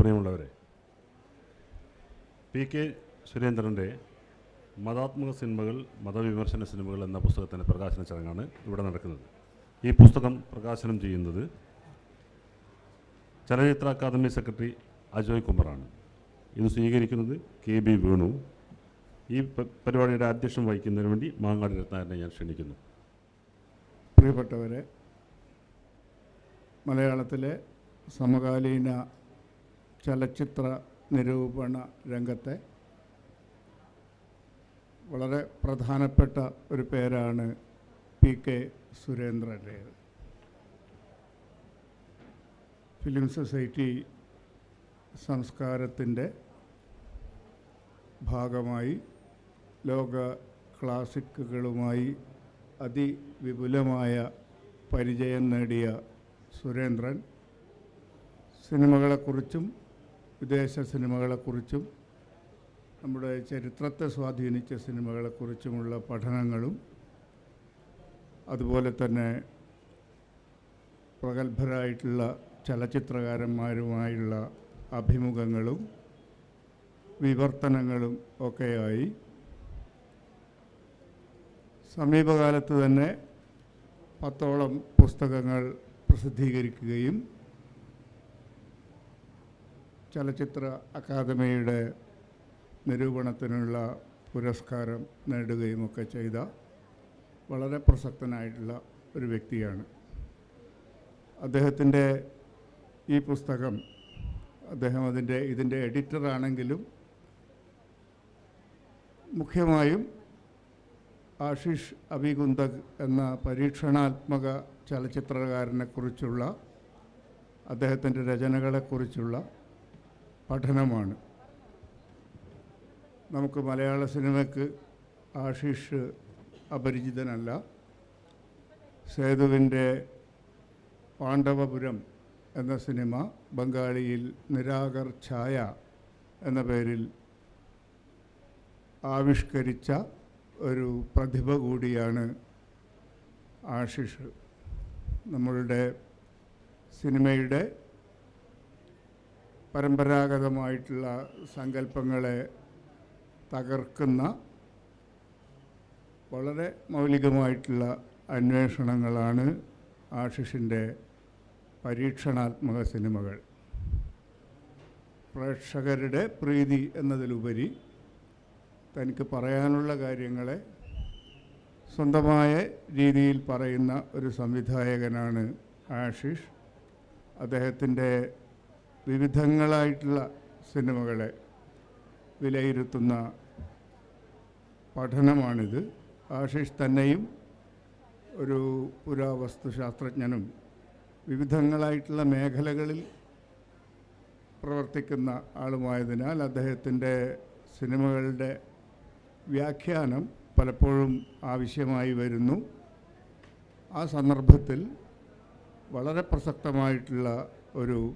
പ്രിയമുള്ളവരെ P K സുരേന്ദ്രന്റെ മതാത്മക സിനിമകൾ മതവിമർശന സിനിമകൾ എന്ന പുസ്തകത്തിന്റെ പ്രകാശന ചടങ്ങാണ് ഇവിടെ നടക്കുന്നത്. ഈ പുസ്തകം പ്രകാശനം ചെയ്യുന്നത് ചലച്ചിത്ര അക്കാദമി സെക്രട്ടറി അജോയ് കുമാറാണ്. ഇത് സ്വീകരിക്കുന്നത് കെ ബി വേണു. ഈ പരിപാടിയുടെ അധ്യക്ഷം വഹിക്കുന്നതിന് വേണ്ടി മാങ്ങാട് രത്നാകരനെ ഞാൻ ക്ഷണിക്കുന്നു. പ്രിയപ്പെട്ടവരെ മലയാളത്തിലെ സമകാലീന ചലച്ചിത്ര നിരൂപണ രംഗത്തെ വളരെ പ്രധാനപ്പെട്ട ഒരു പേരാണ് പി കെ സുരേന്ദ്രന്റേത്. ഫിലിം സൊസൈറ്റി സംസ്കാരത്തിന്റെ ഭാഗമായി ലോക ക്ലാസിക്കുകളുമായി അതിവിപുലമായ പരിചയം നേടിയ സുരേന്ദ്രൻ സിനിമകളെക്കുറിച്ചും വിദേശ സിനിമകളെക്കുറിച്ചും നമ്മുടെ ചരിത്രത്തെ സ്വാധീനിച്ച സിനിമകളെക്കുറിച്ചുമുള്ള പഠനങ്ങളും അതുപോലെ തന്നെ പ്രഗത്ഭരായിട്ടുള്ള ചലച്ചിത്രകാരന്മാരുമായുള്ള അഭിമുഖങ്ങളും വിവർത്തനങ്ങളും ഒക്കെയായി. സമീപകാലത്ത് തന്നെ പത്തോളം പുസ്തകങ്ങൾ പ്രസിദ്ധീകരിക്കുകയും ചലച്ചിത്ര അക്കാദമിയുടെ നിരൂപണത്തിനുള്ള പുരസ്കാരം നേടുകയുമൊക്കെ ചെയ്ത വളരെ പ്രസക്തനായിട്ടുള്ള ഒരു വ്യക്തിയാണ്. അദ്ദേഹത്തിന്റെ ഈ പുസ്തകം അദ്ദേഹം അതിന്റെ ഇതിന്റെ എഡിറ്ററാണെങ്കിലും മുഖ്യമായും ആഷിഷ് അഭികുന്തക് എന്ന പരീക്ഷണാത്മക ചലച്ചിത്രകാരനെക്കുറിച്ചുള്ള അദ്ദേഹത്തിന്റെ രചനകളെക്കുറിച്ചുള്ള പഠനമാണ്. നമുക്ക് മലയാള സിനിമയ്ക്ക് ആശിഷ് അപരിചിതനല്ല. സേതുവിന്റെ പാണ്ഡവപുരം എന്ന സിനിമ ബംഗാളിയിൽ നിരാകർ ഛായ എന്ന പേരിൽ ആവിഷ്കരിച്ച ഒരു പ്രതിഭ കൂടിയാണ് ആഷിഷ് നമ്മളുടെ സിനിമയുടെ പരമ്പരാഗതമായിട്ടുള്ള സങ്കല്പങ്ങളെ തകർക്കുന്ന വളരെ മൗലികമായിട്ടുള്ള അന്വേഷണങ്ങളാണ് ആഷിഷിന്റെ പരീക്ഷണാത്മക സിനിമകൾ. പ്രേക്ഷകരുടെ പ്രീതി എന്നതിലുപരി തനിക്ക് പറയാനുള്ള കാര്യങ്ങളെ സ്വന്തമായ രീതിയിൽ പറയുന്ന ഒരു സംവിധായകനാണ് ആഷിഷ്. അദ്ദേഹത്തിന്റെ വിവിധങ്ങളായിട്ടുള്ള സിനിമകളെ വിലയിരുത്തുന്ന പഠനമാണിത്. ആഷിഷ് തന്നെയും ഒരു പുരാവസ്തുശാസ്ത്രജ്ഞനും വിവിധങ്ങളായിട്ടുള്ള മേഖലകളിൽ പ്രവർത്തിക്കുന്ന ആളുമായതിനാൽ അദ്ദേഹത്തിന്റെ സിനിമകളുടെ വ്യാഖ്യാനം പലപ്പോഴും ആവശ്യമായി വരുന്നു. ആ സന്ദർഭത്തിൽ വളരെ പ്രസക്തമായിട്ടുള്ള ഒരു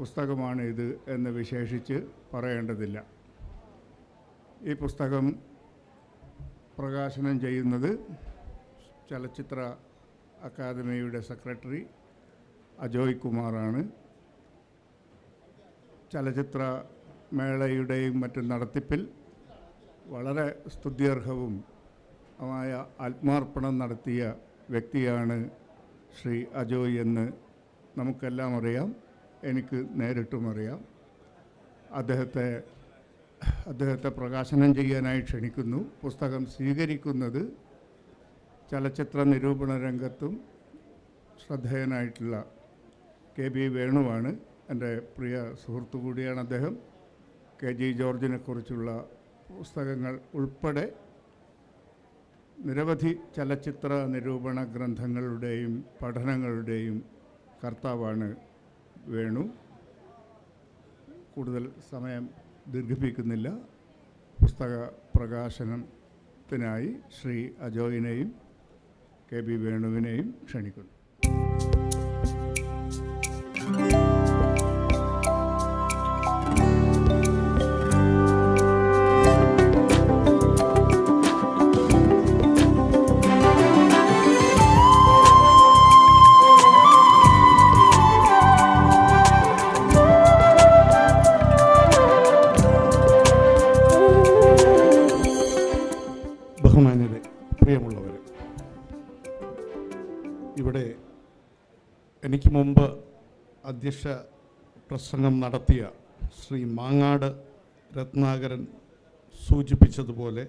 പുസ്തകമാണ് ഇത് എന്ന് വിശേഷിച്ച് പറയേണ്ടതില്ല. ഈ പുസ്തകം പ്രകാശനം ചെയ്യുന്നത് ചലച്ചിത്ര അക്കാദമിയുടെ സെക്രട്ടറി അജോയ് കുമാറാണ്. ചലച്ചിത്ര മേളയുടെയും മറ്റും നടത്തിപ്പിൽ വളരെ സ്തുത്യർഹവും മായ ആത്മാർപ്പണം നടത്തിയ വ്യക്തിയാണ് ശ്രീ അജോയ് എന്ന് നമുക്കെല്ലാം അറിയാം. എനിക്ക് നേരിട്ടും അറിയാം. അദ്ദേഹത്തെ അദ്ദേഹത്തെ പ്രകാശനം ചെയ്യാനായി ക്ഷണിക്കുന്നു. പുസ്തകം സ്വീകരിക്കുന്നത് ചലച്ചിത്ര നിരൂപണ രംഗത്തും ശ്രദ്ധേയനായിട്ടുള്ള കെ ബി വേണുവാണ്. എന്റെ പ്രിയ സുഹൃത്തു കൂടിയാണ് അദ്ദേഹം. കെ ജി ജോർജിനെക്കുറിച്ചുള്ള പുസ്തകങ്ങൾ ഉൾപ്പെടെ നിരവധി ചലച്ചിത്ര നിരൂപണ ഗ്രന്ഥങ്ങളുടെയും പഠനങ്ങളുടെയും കർത്താവാണ് വേണു. കൂടുതൽ സമയം ദീർഘിപ്പിക്കുന്നില്ല. പുസ്തക പ്രകാശനത്തിനായി ശ്രീ അജോയിനെയും കെ ബി വേണുവിനെയും ക്ഷണിക്കുന്നു. അധ്യക്ഷ പ്രസംഗം നടത്തിയ ശ്രീ മാങ്ങാട് രത്നാകരൻ സൂചിപ്പിച്ചതുപോലെ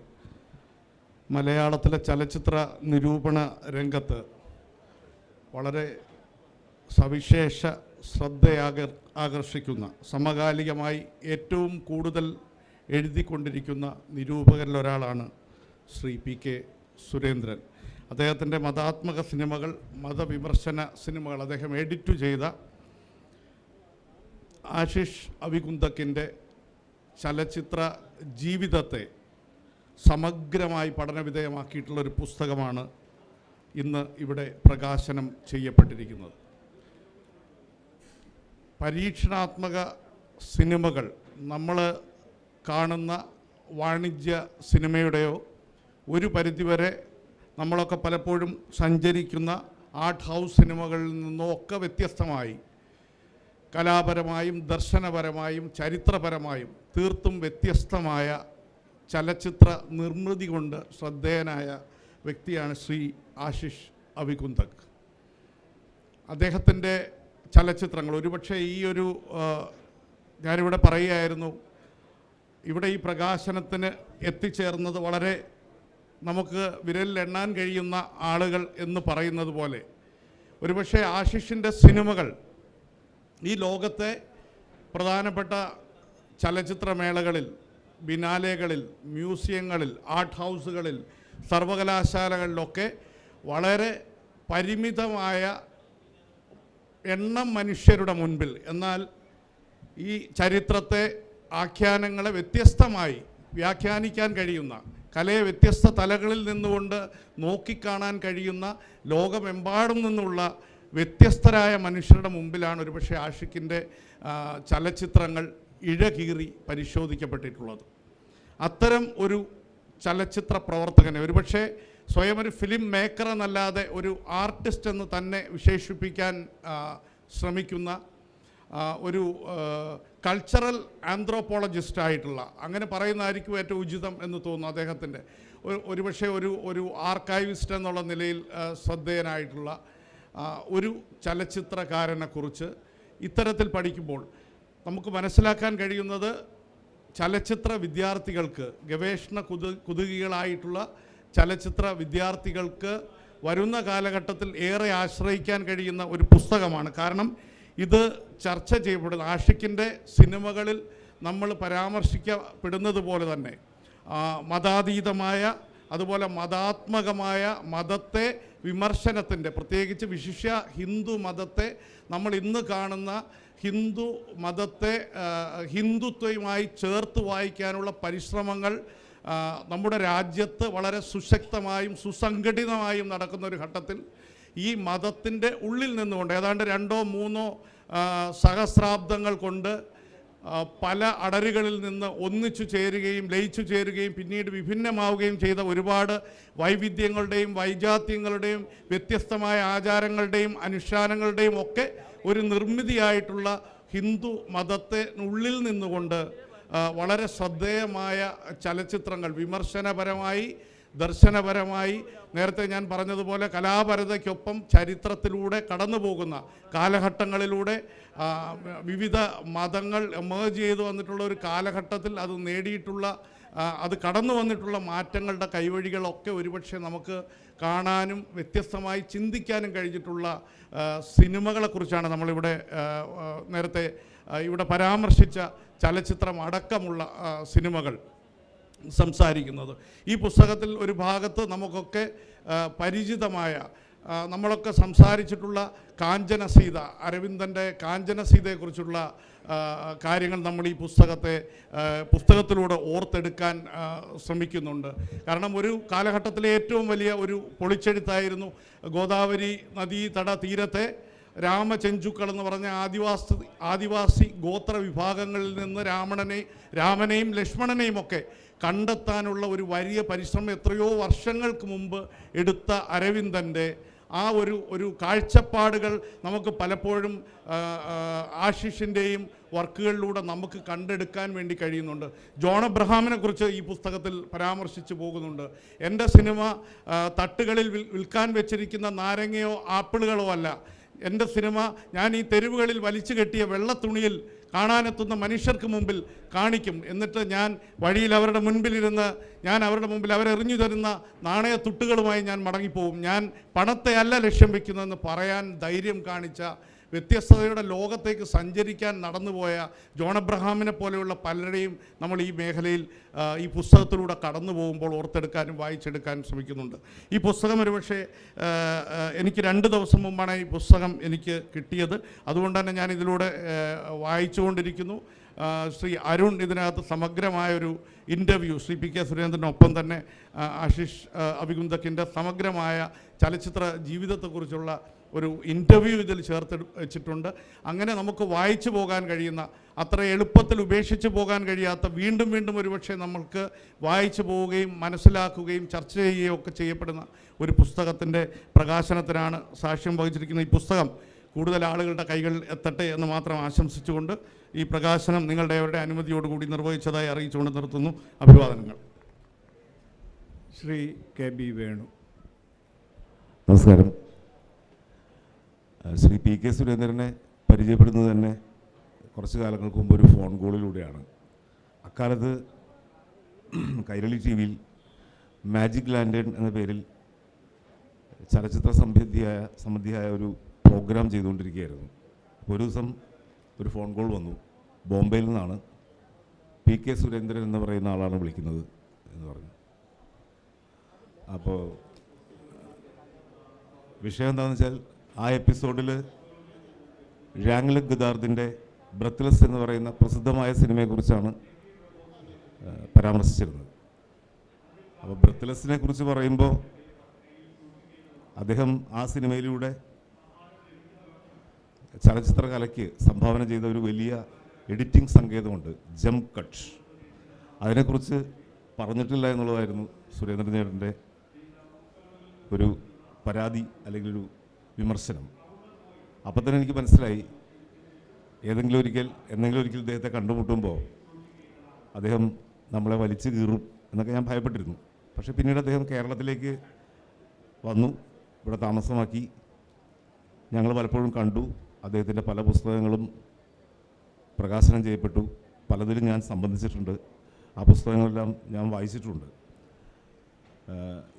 മലയാളത്തിലെ ചലച്ചിത്ര നിരൂപണ രംഗത്ത് വളരെ സവിശേഷ ശ്രദ്ധയാക ആകർഷിക്കുന്ന സമകാലികമായി ഏറ്റവും കൂടുതൽ എഴുതിക്കൊണ്ടിരിക്കുന്ന നിരൂപകരിലൊരാളാണ് ശ്രീ പി കെ സുരേന്ദ്രൻ. അദ്ദേഹത്തിന്റെ മതാത്മക സിനിമകൾ മതവിമർശന സിനിമകൾ അദ്ദേഹം എഡിറ്റ് ചെയ്ത ആശിഷ് അവികുന്തക്കിന്റെ ചലച്ചിത്ര ജീവിതത്തെ സമഗ്രമായി പഠനവിധേയമാക്കിയിട്ടുള്ള ഒരു പുസ്തകമാണ് ഇന്ന് ഇവിടെ പ്രകാശനം ചെയ്യപ്പെട്ടിരിക്കുന്നത്. പരീക്ഷണാത്മക സിനിമകൾ നമ്മൾ കാണുന്ന വാണിജ്യ സിനിമയുടെയോ ഒരു പരിധിവരെ നമ്മളൊക്കെ പലപ്പോഴും സഞ്ചരിക്കുന്ന ആർട്ട് ഹൗസ് സിനിമകളിൽ നിന്നോ ഒക്കെ വ്യത്യസ്തമായി കലാപരമായും ദർശനപരമായും ചരിത്രപരമായും തീർത്തും വ്യത്യസ്തമായ ചലച്ചിത്ര നിർമ്മിതി കൊണ്ട് ശ്രദ്ധേയനായ വ്യക്തിയാണ് ശ്രീ ആശിഷ് അവികുന്തക്. അദ്ദേഹത്തിന്റെ ചലച്ചിത്രങ്ങൾ ഒരുപക്ഷെ ഈ ഒരു ഞാനിവിടെ പറയുകയായിരുന്നു ഇവിടെ ഈ പ്രകാശനത്തിന് എത്തിച്ചേർന്നത് വളരെ നമുക്ക് വിരലിൽ എണ്ണാൻ കഴിയുന്ന ആളുകൾ എന്ന് പറയുന്നത് പോലെ. ഒരുപക്ഷെ ആശിഷിന്റെ സിനിമകൾ ഈ ലോകത്തെ പ്രധാനപ്പെട്ട ചലച്ചിത്രമേളകളിൽ ബിനാലകളിൽ മ്യൂസിയങ്ങളിൽ ആർട്ട് ഹൗസുകളിൽ സർവകലാശാലകളിലൊക്കെ വളരെ പരിമിതമായ എണ്ണം മനുഷ്യരുടെ മുൻപിൽ. എന്നാൽ ഈ ചരിത്രത്തെ ആഖ്യാനങ്ങളെ വ്യത്യസ്തമായി വ്യാഖ്യാനിക്കാൻ കഴിയുന്ന കലയെ വ്യത്യസ്ത തലകളിൽ നിന്നുകൊണ്ട് നോക്കിക്കാണാൻ കഴിയുന്ന ലോകമെമ്പാടും നിന്നുള്ള വ്യത്യസ്തരായ മനുഷ്യരുടെ മുമ്പിലാണ് ഒരുപക്ഷെ ആഷിക്കിന്റെ ചലച്ചിത്രങ്ങൾ ഇഴകീറി പരിശോധിക്കപ്പെട്ടിട്ടുള്ളത്. അത്തരം ഒരു ചലച്ചിത്ര പ്രവർത്തകനെ ഒരുപക്ഷെ സ്വയം ഒരു ഫിലിം മേക്കർ എന്നല്ലാതെ ഒരു ആർട്ടിസ്റ്റ് എന്ന് തന്നെ വിശേഷിപ്പിക്കാൻ ശ്രമിക്കുന്ന ഒരു കൾച്ചറൽ ആന്ത്രോപോളജിസ്റ്റ് ആയിട്ടുള്ള അങ്ങനെ പറയുന്നതായിരിക്കും ഏറ്റവും ഉചിതം എന്ന് തോന്നുന്നു അദ്ദേഹത്തിന്റെ. ഒരു ഒരുപക്ഷെ ഒരു ഒരു ആർക്കൈവിസ്റ്റ് എന്നുള്ള നിലയിൽ ശ്രദ്ധേയനായിട്ടുള്ള ഒരു ചലച്ചിത്രകാരനെക്കുറിച്ച് ഇത്തരത്തിൽ പഠിക്കുമ്പോൾ നമുക്ക് മനസ്സിലാക്കാൻ കഴിയുന്നത് ചലച്ചിത്ര വിദ്യാർത്ഥികൾക്ക് ഗവേഷണ കുതു കുതുകികളായിട്ടുള്ള ചലച്ചിത്ര വിദ്യാർത്ഥികൾക്ക് വരുന്ന കാലഘട്ടത്തിൽ ഏറെ ആശ്രയിക്കാൻ കഴിയുന്ന ഒരു പുസ്തകമാണ്. കാരണം ഇത് ചർച്ച ചെയ്യപ്പെടുന്ന ആഷിക്കിന്റെ സിനിമകളിൽ നമ്മൾ പരാമർശിക്കപ്പെടുന്നത് പോലെ തന്നെ മതാതീതമായ അതുപോലെ മതാത്മകമായ മതത്തെ വിമർശനത്തിന്റെ പ്രത്യേകിച്ച് വിശിഷ്യ ഹിന്ദു മതത്തെ നമ്മൾ ഇന്ന് കാണുന്ന ഹിന്ദു മതത്തെ ഹിന്ദുത്വയുമായി ചേർത്ത് വായിക്കാനുള്ള പരിശ്രമങ്ങൾ നമ്മുടെ രാജ്യത്ത് വളരെ സുശക്തമായും സുസംഘടിതമായും നടക്കുന്ന ഒരു ഘട്ടത്തിൽ ഈ മതത്തിന്റെ ഉള്ളിൽ നിന്നുകൊണ്ട് ഏതാണ്ട് രണ്ടോ മൂന്നോ സഹസ്രാബ്ദങ്ങൾ കൊണ്ട് പല അടരുകളിൽ നിന്ന് ഒന്നിച്ചു ചേരുകയും ലയിച്ചു ചേരുകയും പിന്നീട് വിഭിന്നമാവുകയും ചെയ്ത ഒരുപാട് വൈവിധ്യങ്ങളുടെയും വൈജാത്യങ്ങളുടെയും വ്യത്യസ്തമായ ആചാരങ്ങളുടെയും അനുഷ്ഠാനങ്ങളുടെയും ഒക്കെ ഒരു നിർമ്മിതിയായിട്ടുള്ള ഹിന്ദു മതത്തെ ഉള്ളിൽ നിന്നുകൊണ്ട് വളരെ ശ്രദ്ധേയമായ ചലച്ചിത്രങ്ങൾ വിമർശനപരമായി ദർശനപരമായി നേരത്തെ ഞാൻ പറഞ്ഞതുപോലെ കലാപരതയ്ക്കൊപ്പം ചരിത്രത്തിലൂടെ കടന്നു പോകുന്ന കാലഘട്ടങ്ങളിലൂടെ വിവിധ മതങ്ങൾ എമേജ് ചെയ്തു വന്നിട്ടുള്ള ഒരു കാലഘട്ടത്തിൽ അത് നേടിയിട്ടുള്ള അത് കടന്നു വന്നിട്ടുള്ള മാറ്റങ്ങളുടെ കൈവഴികളൊക്കെ ഒരുപക്ഷെ നമുക്ക് കാണാനും വ്യത്യസ്തമായി ചിന്തിക്കാനും കഴിഞ്ഞിട്ടുള്ള സിനിമകളെക്കുറിച്ചാണ് നമ്മളിവിടെ നേരത്തെ ഇവിടെ പരാമർശിച്ച ചലച്ചിത്രം അടക്കമുള്ള സിനിമകൾ. സംസാരിക്കുന്നത്. ഈ പുസ്തകത്തിൽ ഒരു ഭാഗത്ത് നമുക്കൊക്കെ പരിചിതമായ നമ്മളൊക്കെ സംസാരിച്ചിട്ടുള്ള കാഞ്ചന സീത അരവിന്ദന്റെ കാഞ്ചന സീതയെക്കുറിച്ചുള്ള കാര്യങ്ങൾ നമ്മൾ ഈ പുസ്തകത്തെ പുസ്തകത്തിലൂടെ ഓർത്തെടുക്കാൻ ശ്രമിക്കുന്നുണ്ട്. കാരണം ഒരു കാലഘട്ടത്തിലെ ഏറ്റവും വലിയ ഒരു പൊളിച്ചെഴുത്തായിരുന്നു ഗോദാവരി നദീതട തീരത്തെ രാമചെഞ്ചുക്കൾ എന്ന് പറഞ്ഞ ആദിവാസി ആദിവാസി ഗോത്ര വിഭാഗങ്ങളിൽ നിന്ന് രാവണനെ രാമനെയും ലക്ഷ്മണനെയും ഒക്കെ കണ്ടെത്താനുള്ള ഒരു വലിയ പരിശ്രമം എത്രയോ വർഷങ്ങൾക്ക് മുമ്പ് എടുത്ത അരവിന്ദന്റെ ആ ഒരു ഒരു കാഴ്ചപ്പാടുകൾ നമുക്ക് പലപ്പോഴും ആശിഷിന്റെയും വർക്കുകളിലൂടെ നമുക്ക് കണ്ടെടുക്കാൻ വേണ്ടി കഴിയുന്നുണ്ട്. ജോൺ അബ്രഹാമിനെ കുറിച്ച് ഈ പുസ്തകത്തിൽ പരാമർശിച്ചു പോകുന്നുണ്ട്. എന്റെ സിനിമ തട്ടുകളിൽ വിൽ- വിൽക്കാൻ വെച്ചിരിക്കുന്ന നാരങ്ങയോ ആപ്പിളുകളോ അല്ല എന്റെ സിനിമ ഞാൻ ഈ തെരുവുകളിൽ വലിച്ചു കെട്ടിയ വെള്ള തുണിയിൽ കാണാനെത്തുന്ന മനുഷ്യർക്ക് മുമ്പിൽ കാണിക്കും. എന്നിട്ട് ഞാൻ വഴിയിൽ അവരുടെ മുൻപിലിരുന്ന് ഞാൻ അവരുടെ മുമ്പിൽ അവരെറിഞ്ഞു തരുന്ന നാണയത്തുട്ടുകളുമായി ഞാൻ മടങ്ങിപ്പോവും. ഞാൻ പണത്തെ അല്ല ലക്ഷ്യം വയ്ക്കുന്നതെന്ന് പറയാൻ ധൈര്യം കാണിച്ച വ്യത്യസ്തതയുടെ ലോകത്തേക്ക് സഞ്ചരിക്കാൻ നടന്നുപോയ ജോൺ അബ്രഹാമിനെ പോലെയുള്ള പലരുടെയും നമ്മൾ ഈ മേഖലയിൽ ഈ പുസ്തകത്തിലൂടെ കടന്നു പോകുമ്പോൾ ഓർത്തെടുക്കാനും വായിച്ചെടുക്കാനും ശ്രമിക്കുന്നുണ്ട്. ഈ പുസ്തകം ഒരുപക്ഷെ എനിക്ക് രണ്ട് ദിവസം മുമ്പാണ് ഈ പുസ്തകം എനിക്ക് കിട്ടിയത്. അതുകൊണ്ട് തന്നെ ഞാൻ ഇതിലൂടെ വായിച്ചുകൊണ്ടിരിക്കുന്നു. ശ്രീ അരുൺ ഇതിനകത്ത് സമഗ്രമായൊരു ഇന്റർവ്യൂ ശ്രീ പി കെ സുരേന്ദ്രനൊപ്പം തന്നെ ആശിഷ് അഭികുന്ദക്കിന്റെ സമഗ്രമായ ചലച്ചിത്ര ജീവിതത്തെക്കുറിച്ചുള്ള ഒരു ഇന്റർവ്യൂ ഇതിൽ ചേർത്ത് വെച്ചിട്ടുണ്ട്. അങ്ങനെ നമുക്ക് വായിച്ചു പോകാൻ കഴിയുന്ന അത്ര എളുപ്പത്തിൽ ഉപേക്ഷിച്ച് പോകാൻ കഴിയാത്ത വീണ്ടും വീണ്ടും ഒരുപക്ഷെ നമ്മൾക്ക് വായിച്ചു പോവുകയും മനസ്സിലാക്കുകയും ചർച്ച ചെയ്യുകയും ഒക്കെ ചെയ്യപ്പെടുന്ന ഒരു പുസ്തകത്തിന്റെ പ്രകാശനത്തിനാണ് സാക്ഷ്യം വഹിച്ചിരിക്കുന്ന ഈ പുസ്തകം കൂടുതൽ ആളുകളുടെ കൈകളിൽ എത്തട്ടെ എന്ന് മാത്രം ആശംസിച്ചുകൊണ്ട് ഈ പ്രകാശനം നിങ്ങളുടെ അവരുടെ അനുമതിയോടുകൂടി നിർവഹിച്ചതായി അറിയിച്ചുകൊണ്ട് നിർത്തുന്നു. അഭിവാദനങ്ങൾ. Shri K B Venu. നമസ്കാരം. ശ്രീ പി കെ സുരേന്ദ്രനെ പരിചയപ്പെടുന്നത് തന്നെ കുറച്ച് കാലങ്ങൾക്ക് മുമ്പ് ഒരു ഫോൺ കോളിലൂടെയാണ്. അക്കാലത്ത് കൈരളി ടി വിയിൽ മാജിക് ലാൻഡേൺ എന്ന പേരിൽ ചലച്ചിത്ര സംബന്ധിയായ സംബന്ധിയായ ഒരു പ്രോഗ്രാം ചെയ്തുകൊണ്ടിരിക്കുകയായിരുന്നു. അപ്പോൾ ഒരു ദിവസം ഒരു ഫോൺ കോൾ വന്നു. ബോംബെയിൽ നിന്നാണ് പി കെ സുരേന്ദ്രൻ എന്ന് പറയുന്ന ആളാണ് വിളിക്കുന്നത് എന്ന് പറഞ്ഞു. അപ്പോൾ വിഷയം എന്താണെന്ന് വെച്ചാൽ ആ എപ്പിസോഡിൽ ഴാങ്ലക് ഗദാർദിന്റെ ബ്രത്ത്ലെസ് എന്ന് പറയുന്ന പ്രസിദ്ധമായ സിനിമയെക്കുറിച്ചാണ് പരാമർശിച്ചിരുന്നത്. അപ്പോൾ ബ്രത്ത്ലെസ്സിനെ കുറിച്ച് പറയുമ്പോൾ അദ്ദേഹം ആ സിനിമയിലൂടെ ചലച്ചിത്രകലയ്ക്ക് സംഭാവന ചെയ്ത ഒരു വലിയ എഡിറ്റിംഗ് സങ്കേതമുണ്ട് ജം കട്ട്. അതിനെക്കുറിച്ച് പറഞ്ഞിട്ടില്ല എന്നുള്ളതായിരുന്നു സുരേന്ദ്രൻ ഒരു പരാതി അല്ലെങ്കിൽ ഒരു വിമർശനം. അപ്പം തന്നെ എനിക്ക് മനസ്സിലായി ഏതെങ്കിലും ഒരിക്കൽ എന്തെങ്കിലും ഒരിക്കൽ ഇദ്ദേഹത്തെ കണ്ടുമുട്ടുമ്പോൾ അദ്ദേഹം നമ്മളെ വലിച്ചു കീറും എന്നൊക്കെ ഞാൻ ഭയപ്പെട്ടിരുന്നു. പക്ഷേ പിന്നീട് അദ്ദേഹം കേരളത്തിലേക്ക് വന്നു ഇവിടെ താമസമാക്കി. ഞങ്ങൾ പലപ്പോഴും കണ്ടു അദ്ദേഹത്തിന്റെ പല പുസ്തകങ്ങളും പ്രകാശനം ചെയ്യപ്പെട്ടു. പലതിലും ഞാൻ സംബന്ധിച്ചിട്ടുണ്ട്. ആ പുസ്തകങ്ങളെല്ലാം ഞാൻ വായിച്ചിട്ടുണ്ട്.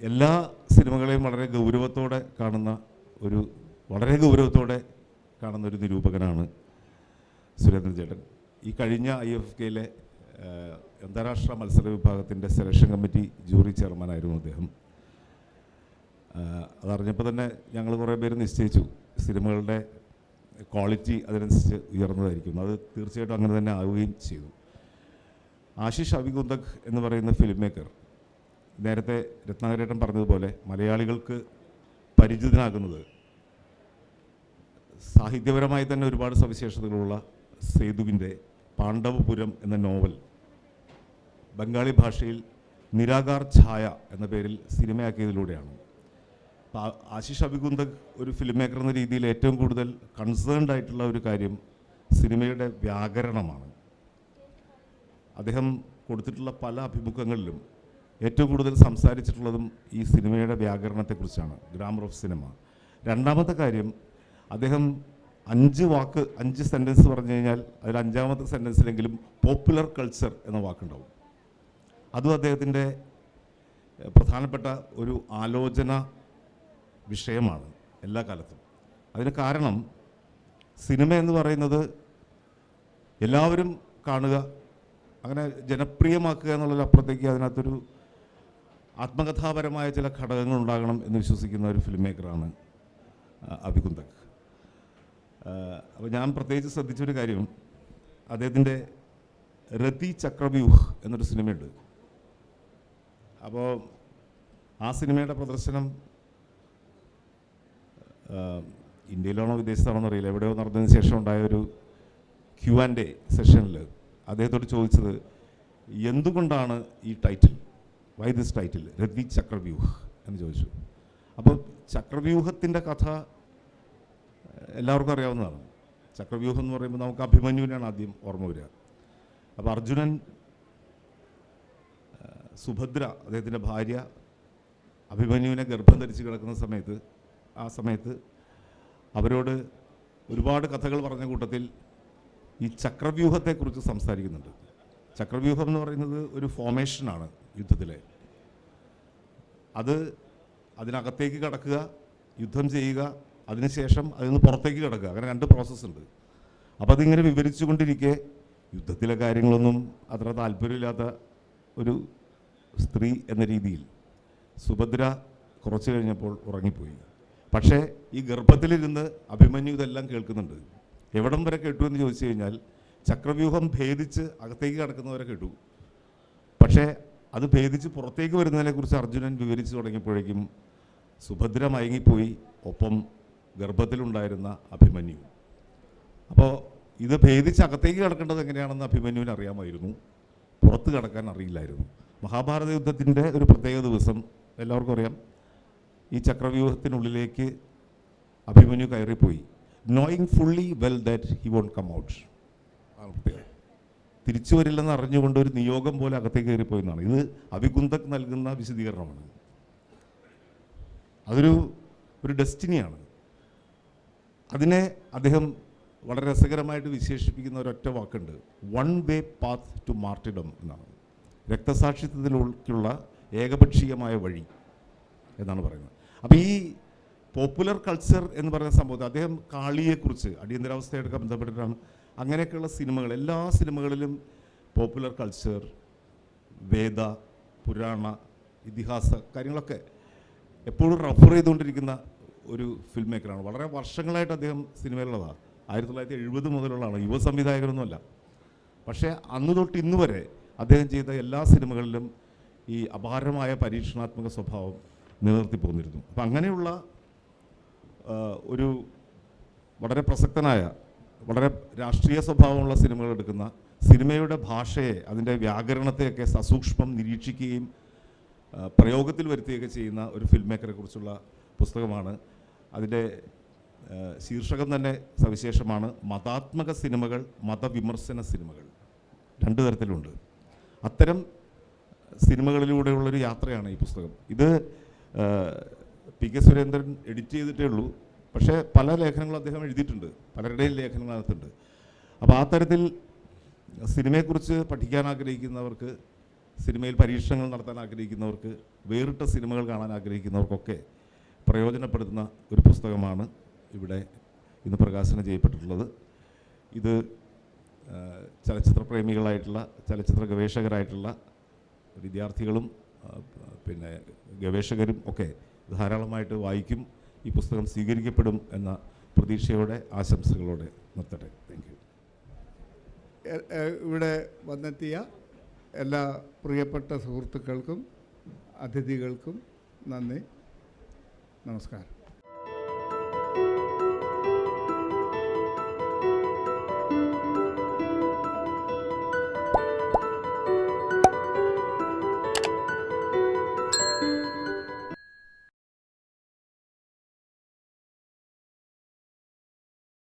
എല്ലാ സിനിമകളെയും വളരെ ഗൗരവത്തോടെ കാണുന്ന ഒരു വളരെ ഗൗരവത്തോടെ കാണുന്ന ഒരു നിരൂപകനാണ് സുരേന്ദ്രൻ ചേട്ടൻ. ഈ കഴിഞ്ഞ ഐ എഫ് കെയിലെ അന്താരാഷ്ട്ര മത്സര വിഭാഗത്തിന്റെ സെലക്ഷൻ കമ്മിറ്റി ജൂറി ചെയർമാനായിരുന്നു അദ്ദേഹം. അതറിഞ്ഞപ്പോൾ തന്നെ ഞങ്ങൾ കുറേ പേര് നിശ്ചയിച്ചു. സിനിമകളുടെ ക്വാളിറ്റി അതിനനുസരിച്ച് ഉയർന്നതായിരിക്കും. അത് തീർച്ചയായിട്ടും അങ്ങനെ തന്നെ ആവുകയും ചെയ്തു. ആശിഷ് അവികുന്തക് എന്ന് പറയുന്ന ഫിലിം മേക്കർ നേരത്തെ രത്നാകരേട്ടൻ പറഞ്ഞതുപോലെ മലയാളികൾക്ക് പരിചിതനാകുന്നത്. സാഹിത്യപരമായി തന്നെ ഒരുപാട് സവിശേഷതകളുള്ള സേതുവിന്റെ പാണ്ഡവപുരം എന്ന നോവൽ ബംഗാളി ഭാഷയിൽ നിരാകാർ ഛായ എന്ന പേരിൽ സിനിമയാക്കിയതിലൂടെയാണ്. ആശിഷ് അഭികുന്തക് ഒരു ഫിലിം മേക്കർ എന്ന രീതിയിൽ ഏറ്റവും കൂടുതൽ കൺസേൺഡ് ആയിട്ടുള്ള ഒരു കാര്യം സിനിമയുടെ വ്യാകരണമാണ്. അദ്ദേഹം കൊടുത്തിട്ടുള്ള പല അഭിമുഖങ്ങളിലും ഏറ്റവും കൂടുതൽ സംസാരിച്ചിട്ടുള്ളതും ഈ സിനിമയുടെ വ്യാകരണത്തെക്കുറിച്ചാണ് ഗ്രാമർ ഓഫ് സിനിമ. രണ്ടാമത്തെ കാര്യം അദ്ദേഹം അഞ്ച് വാക്ക് അഞ്ച് സെന്റൻസ് പറഞ്ഞു കഴിഞ്ഞാൽ അതിൽ അഞ്ചാമത്തെ സെന്റൻസിലെങ്കിലും പോപ്പുലർ കൾച്ചർ എന്ന വാക്കുണ്ടാവും. അതും അദ്ദേഹത്തിന്റെ പ്രധാനപ്പെട്ട ഒരു ആലോചന വിഷയമാണ് എല്ലാ കാലത്തും. അതിന് കാരണം സിനിമ എന്ന് പറയുന്നത് എല്ലാവരും കാണുക അങ്ങനെ ജനപ്രിയമാക്കുക എന്നുള്ളതിനപ്പുറത്തേക്ക് അതിനകത്തൊരു ആത്മകഥാപരമായ ചില ഘടകങ്ങൾ ഉണ്ടാകണം എന്ന് വിശ്വസിക്കുന്ന ഒരു ഫിലിം മേക്കറാണ് അഭികുന്തക്. അപ്പോൾ ഞാൻ പ്രത്യേകിച്ച് ശ്രദ്ധിച്ചൊരു കാര്യം അദ്ദേഹത്തിന്റെ രതി ചക്രവ്യൂഹ് എന്നൊരു സിനിമയുണ്ട്. അപ്പോൾ ആ സിനിമയുടെ പ്രദർശനം ഇന്ത്യയിലാണോ വിദേശത്താണോ അറിയില്ല എവിടെയോ നടന്നതിന് ശേഷം ഉണ്ടായ ഒരു ക്യു ആൻഡ് എ സെഷനിൽ അദ്ദേഹത്തോട് ചോദിച്ചത് എന്തുകൊണ്ടാണ് ഈ ടൈറ്റിൽ വൈ ദിസ് ടൈറ്റിൽ രത്വി ചക്രവ്യൂഹ് എന്ന് ചോദിച്ചു. അപ്പോൾ ചക്രവ്യൂഹത്തിന്റെ കഥ എല്ലാവർക്കും അറിയാവുന്നതാണ്. ചക്രവ്യൂഹം എന്ന് പറയുമ്പോൾ നമുക്ക് അഭിമന്യുവിനാണ് ആദ്യം ഓർമ്മ വരിക. അപ്പോൾ അർജുനൻ സുഭദ്ര അദ്ദേഹത്തിന്റെ ഭാര്യ അഭിമന്യുവിനെ ഗർഭം ധരിച്ച് കിടക്കുന്ന സമയത്ത് ആ സമയത്ത് അവരോട് ഒരുപാട് കഥകൾ പറഞ്ഞ കൂട്ടത്തിൽ ഈ ചക്രവ്യൂഹത്തെക്കുറിച്ച് സംസാരിക്കുന്നുണ്ട്. ചക്രവ്യൂഹം എന്ന് പറയുന്നത് ഒരു ഫോമേഷനാണ് യുദ്ധത്തിലെ. അത് അതിനകത്തേക്ക് കടക്കുക യുദ്ധം ചെയ്യുക അതിനുശേഷം അതിൽ നിന്ന് പുറത്തേക്ക് കിടക്കുക. അങ്ങനെ രണ്ട് പ്രോസസ്സ് ഉണ്ട്. അപ്പോൾ അതിങ്ങനെ വിവരിച്ചു കൊണ്ടിരിക്കെ യുദ്ധത്തിലെ കാര്യങ്ങളൊന്നും അത്ര താല്പര്യമില്ലാത്ത ഒരു സ്ത്രീ എന്ന രീതിയിൽ സുഭദ്ര കുറച്ച് കഴിഞ്ഞപ്പോൾ ഉറങ്ങിപ്പോയി. പക്ഷേ ഈ ഗർഭത്തിലിരുന്ന് അഭിമന്യു ഇതെല്ലാം കേൾക്കുന്നുണ്ട്. എവിടം വരെ കേട്ടു എന്ന് ചോദിച്ചു കഴിഞ്ഞാൽ ചക്രവ്യൂഹം ഭേദിച്ച് അകത്തേക്ക് കടക്കുന്നവരെ കേട്ടു. പക്ഷേ അത് ഭേദിച്ച് പുറത്തേക്ക് വരുന്നതിനെക്കുറിച്ച് അർജുനൻ വിവരിച്ചു തുടങ്ങിയപ്പോഴേക്കും സുഭദ്ര മയങ്ങിപ്പോയി ഒപ്പം ഗർഭത്തിലുണ്ടായിരുന്ന അഭിമന്യു. അപ്പോൾ ഇത് ഭേദിച്ച് അകത്തേക്ക് കിടക്കേണ്ടത് എങ്ങനെയാണെന്ന് അഭിമന്യുവിന് അറിയാമായിരുന്നു. പുറത്ത് കിടക്കാൻ അറിയില്ലായിരുന്നു. മഹാഭാരത യുദ്ധത്തിന്റെ ഒരു പ്രത്യേക ദിവസം എല്ലാവർക്കും അറിയാം. ഈ ചക്രവ്യൂഹത്തിനുള്ളിലേക്ക് അഭിമന്യു കയറിപ്പോയി. Knowing fully well that he won't come out ആണ് തിരിച്ചു വരില്ലെന്ന് അറിഞ്ഞുകൊണ്ട് ഒരു നിയോഗം പോലെ അകത്തേക്ക് കയറിപ്പോയെന്നാണ്. ഇത് അഭികുന്തക് നൽകുന്ന വിശദീകരണമാണ്. അതൊരു ഒരു ഡെസ്റ്റിനിയാണ്. അതിനെ അദ്ദേഹം വളരെ രസകരമായിട്ട് വിശേഷിപ്പിക്കുന്ന ഒരൊറ്റ വാക്കുണ്ട്. One way path to martyrdom എന്നാണ്. രക്തസാക്ഷിത്വത്തിലുള്ള ഏകപക്ഷീയമായ വഴി എന്നാണ് പറയുന്നത്. അപ്പോൾ ഈ പോപ്പുലർ കൾച്ചർ എന്ന് പറയുന്ന സംഭവത്തിൽ അദ്ദേഹം കാളിയെക്കുറിച്ച് അടിയന്തരാവസ്ഥയായിട്ട് ബന്ധപ്പെട്ടിട്ടാണ് അങ്ങനെയൊക്കെയുള്ള സിനിമകൾ എല്ലാ സിനിമകളിലും പോപ്പുലർ കൾച്ചർ വേദ പുരാണ ഇതിഹാസ കാര്യങ്ങളൊക്കെ എപ്പോഴും റഫർ ചെയ്തുകൊണ്ടിരിക്കുന്ന ഒരു ഫിലിം മേക്കറാണ് വളരെ വർഷങ്ങളായിട്ട് അദ്ദേഹം സിനിമയിലുള്ളതാണ് ആയിരത്തി തൊള്ളായിരത്തി എഴുപത് മുതലുള്ളതാണ്. യുവ സംവിധായകരൊന്നുമല്ല. പക്ഷേ അന്ന് തൊട്ട് ഇന്ന് വരെ അദ്ദേഹം ചെയ്ത എല്ലാ സിനിമകളിലും ഈ അപാരമായ പരീക്ഷണാത്മക സ്വഭാവം നിലനിർത്തി പോന്നിരുന്നു. അപ്പം അങ്ങനെയുള്ള ഒരു വളരെ പ്രസക്തനായ വളരെ രാഷ്ട്രീയ സ്വഭാവമുള്ള സിനിമകൾ എടുക്കുന്ന സിനിമയുടെ ഭാഷയെ അതിന്റെ വ്യാകരണത്തെയൊക്കെ സസൂക്ഷ്മം നിരീക്ഷിക്കുകയും പ്രയോഗത്തിൽ വരുത്തുകയൊക്കെ ചെയ്യുന്ന ഒരു ഫിൽം മേക്കറെ കുറിച്ചുള്ള പുസ്തകമാണ്. അതിന്റെ ശീർഷകം തന്നെ സവിശേഷമാണ് മതാത്മക സിനിമകൾ മതവിമർശന സിനിമകൾ. രണ്ട് തരത്തിലുണ്ട്. അത്തരം സിനിമകളിലൂടെയുള്ളൊരു യാത്രയാണ് ഈ പുസ്തകം. ഇത് പി കെ സുരേന്ദ്രൻ എഡിറ്റ് ചെയ്തിട്ടേ ഉള്ളൂ. പക്ഷേ പല ലേഖനങ്ങളും അദ്ദേഹം എഴുതിയിട്ടുണ്ട്. പലരുടെയും ലേഖനങ്ങളകത്തുണ്ട്. അപ്പോൾ ആ തരത്തിൽ സിനിമയെക്കുറിച്ച് പഠിക്കാൻ ആഗ്രഹിക്കുന്നവർക്ക് സിനിമയിൽ പരീക്ഷണങ്ങൾ നടത്താൻ ആഗ്രഹിക്കുന്നവർക്ക് വേറിട്ട സിനിമകൾ കാണാൻ ആഗ്രഹിക്കുന്നവർക്കൊക്കെ പ്രയോജനപ്പെടുത്തുന്ന ഒരു പുസ്തകമാണ് ഇവിടെ ഇന്ന് പ്രകാശനം ചെയ്യപ്പെട്ടിട്ടുള്ളത്. ഇത് ചലച്ചിത്ര പ്രേമികളായിട്ടുള്ള ചലച്ചിത്ര ഗവേഷകരായിട്ടുള്ള വിദ്യാർത്ഥികളും പിന്നെ ഗവേഷകരും ഒക്കെ ധാരാളമായിട്ട് വായിക്കും. ഈ പുസ്തകം സ്വീകരിക്കപ്പെടും എന്ന പ്രതീക്ഷയോടെ ആശംസകളോടെ നിർത്തട്ടെ. താങ്ക് യു ഇവിടെ വന്നെത്തിയ എല്ലാ പ്രിയപ്പെട്ട സുഹൃത്തുക്കൾക്കും അതിഥികൾക്കും നന്ദി. നമസ്കാരം.